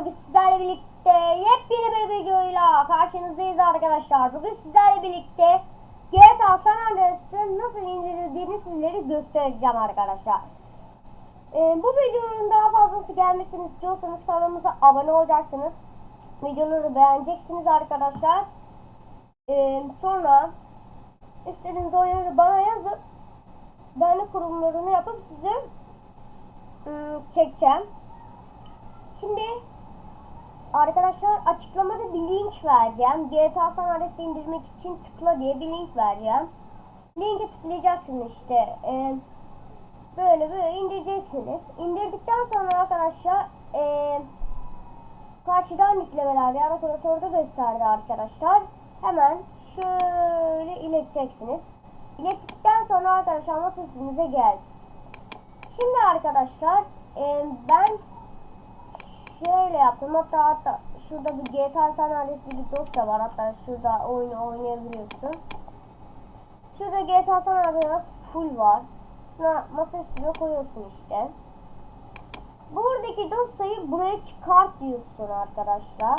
Bugün sizlerle birlikte yepyeni bir videoyla karşınızdayız arkadaşlar. Bugün sizlerle birlikte GTA San Andreas'ın nasıl indirildiğini sizlere göstereceğim arkadaşlar. Ee, bu videonun daha fazlası gelmesini istiyorsanız kanalımıza abone olacaksınız. Videoları beğeneceksiniz arkadaşlar. Ee, sonra istediğiniz oyunları bana yazıp ben de kurumlarını yapıp size ıı, çekeceğim. Arkadaşlar açıklamada bir link vereceğim. GTA San Andreas'ı indirmek için tıkla diye bir link vereceğim. Linke tıklayacaksınız işte. Ee, böyle böyle indireceksiniz. İndirdikten sonra arkadaşlar ee, karşıdan yüklemeler yani klasörde gösterdi arkadaşlar. Hemen şöyle ileteceksiniz. İlettikten sonra arkadaşlar masa üstünüze geldi. Şimdi arkadaşlar ee, ben şöyle yaptım. Hatta hatta şurada bir GTA San Andreas'li bir dosya var. Hatta şurada oyunu oynayabiliyorsun. Şurada GTA San Andreas full var. Şuna masa koyuyorsun işte. Buradaki dosyayı buraya çıkart diyorsun arkadaşlar.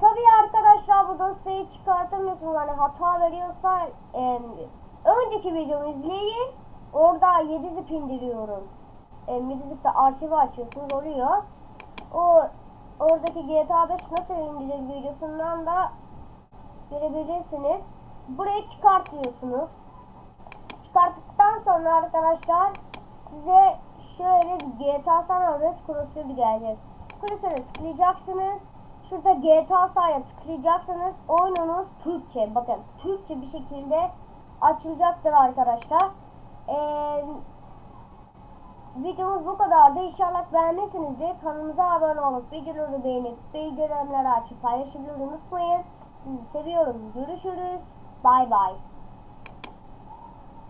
Tabii arkadaşlar bu dosyayı çıkartamıyorsunuz. Hani hata veriyorsa e, önceki videomu izleyin. Orada 7 zip indiriyorum. E, 7 zip'te arşivi açıyorsunuz oluyor o oradaki GTA 5 nasıl indirilir videosundan da görebilirsiniz. Burayı çıkartıyorsunuz. Çıkarttıktan sonra arkadaşlar size şöyle bir GTA San Andreas klasörü gelecek. Klasöre tıklayacaksınız. Şurada GTA San'a tıklayacaksınız. Oyununuz Türkçe. Bakın Türkçe bir şekilde açılacaktır arkadaşlar. Eee Videomuz bu kadardı. İnşallah beğenmişsinizdir. Kanalımıza abone olup videoları beğenip bildirimleri açıp paylaşmayı unutmayın. Sizi seviyorum. Görüşürüz. Bay bay.